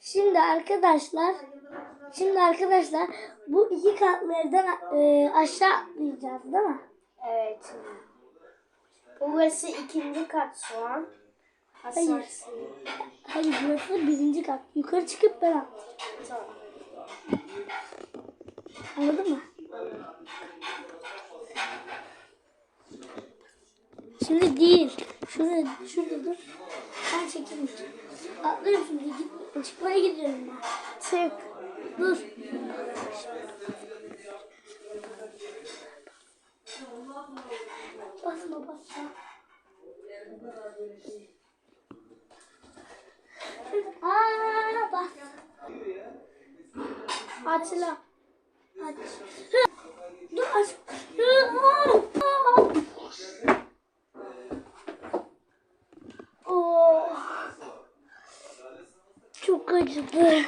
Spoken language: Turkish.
Şimdi arkadaşlar şimdi arkadaşlar bu iki katlı evden e, aşağı atlayacağız değil mi? Evet. Burası ikinci kat şu an. Hayır. Hayır burası birinci kat. Yukarı çıkıp ben atlayacağım. Tamam. Anladın mı? Şimdi değil. Şurada, şurada dur. Ben çekeyim. Atlıyorum şimdi. Git, çıkmaya gidiyorum ben. Çık. Dur. Basma basma. Aa bas. Açla. Aç. Dur aç. Oh. Çok acıdı.